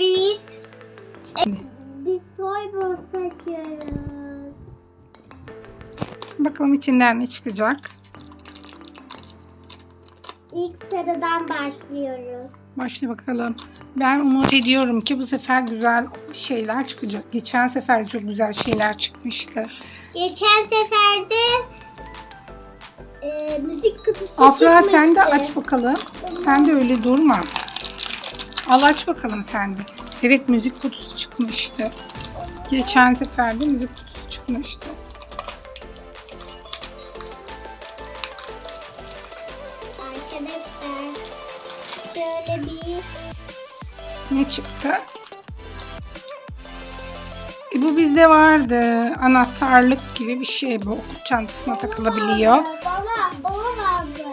Biz biz toy box açıyoruz. Bakalım içinden ne çıkacak. İlk sıradan başlıyoruz. Başla bakalım. Ben umut ediyorum ki bu sefer güzel şeyler çıkacak. Geçen sefer çok güzel şeyler çıkmıştı. Geçen seferde e, müzik kutusu Afra çıkmıştı. sen de aç bakalım. Sen de öyle durma. Al aç bakalım sen de. Evet müzik kutusu çıkmıştı. Geçen sefer de müzik kutusu çıkmıştı. Arkadaşlar şöyle bir Ne çıktı? E, bu bizde vardı. Anahtarlık gibi bir şey bu. Okul çantasına takılabiliyor. Bana, bana vardı.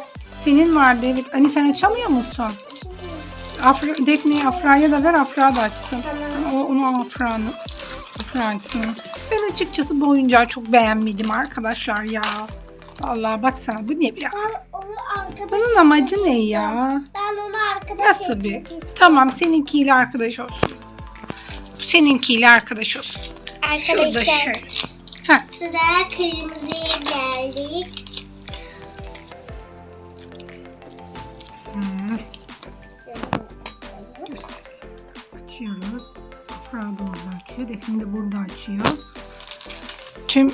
Senin vardı evet. Hani sen açamıyor musun? Afra, Defne'yi Afra'ya da ver Afra da açsın. O, onu Afra'nın. Afra açsın. Ben açıkçası bu oyuncağı çok beğenmedim arkadaşlar ya. Vallahi baksana bu ne ya? Bunun amacı ne ya? Ben onu arkadaş Nasıl bir? Tamam seninkiyle arkadaş olsun. Seninkiyle arkadaş olsun. Şurada Arkadaşlar şöyle. Heh. sıra kırmızıya geldik. Da orada açıyor. Defne de burada açıyor. Tüm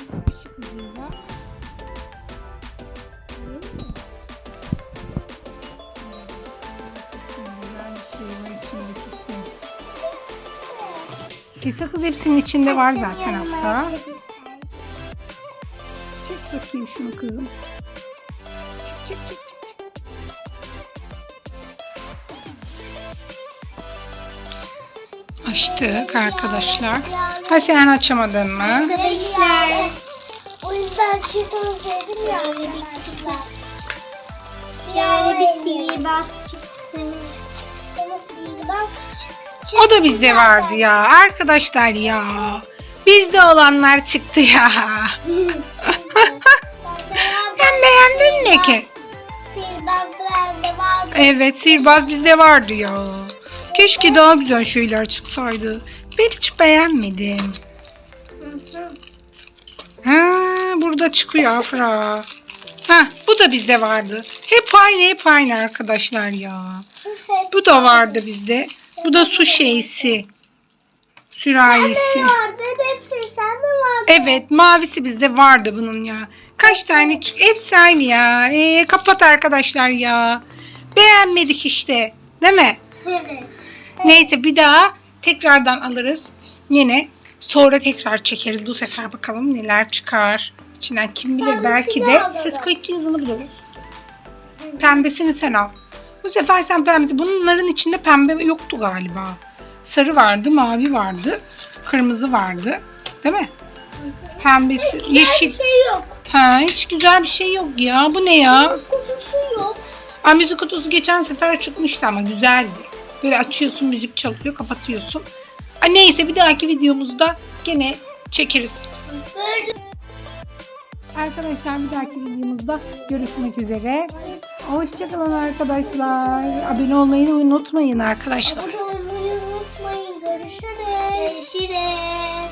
Kese kız hepsinin içinde var zaten hatta. Çek bakayım şunu kızım. Çek çek çek. Açtık arkadaşlar. Ha sen açamadın mı? Arkadaşlar o yüzden sevdim ya arkadaşlar. Yani bir sihirbaz çıktı. Ama sihirbaz çıktı. O da bizde vardı ya. Arkadaşlar ya. Bizde olanlar çıktı ya. Sen beğendin mi ki? Sihirbaz bende var. Evet sihirbaz bizde vardı ya. Keşke daha güzel şeyler çıksaydı. Ben hiç beğenmedim. Ha, burada çıkıyor Afra. Ha, bu da bizde vardı. Hep aynı hep aynı arkadaşlar ya. Bu da vardı bizde. Bu da su şeysi. Sürahisi. Evet mavisi bizde vardı bunun ya. Kaç tane? Hepsi aynı ya. Ee, kapat arkadaşlar ya. Beğenmedik işte. Değil mi? Neyse bir daha tekrardan alırız. Yine sonra tekrar çekeriz. Bu sefer bakalım neler çıkar. İçinden kim bilir Pembesini belki de alalım. ses kayıtçı yazılı buluruz. Pembesini sen al. Bu sefer sen pembesi. Bunların içinde pembe yoktu galiba. Sarı vardı, mavi vardı, kırmızı vardı. Değil mi? Pembesi, yeşil. Hiçbir şey yok. Ha, hiç güzel bir şey yok ya. Bu ne ya? Kutusu yok. Aa, müzik kutusu geçen sefer çıkmıştı ama güzeldi. Böyle açıyorsun müzik çalıyor kapatıyorsun. Aa, neyse bir dahaki videomuzda gene çekeriz. Arkadaşlar bir dahaki videomuzda görüşmek üzere. Hoşçakalın arkadaşlar. Abone olmayı unutmayın arkadaşlar. abone olmayı unutmayın. Görüşürüz. Görüşürüz.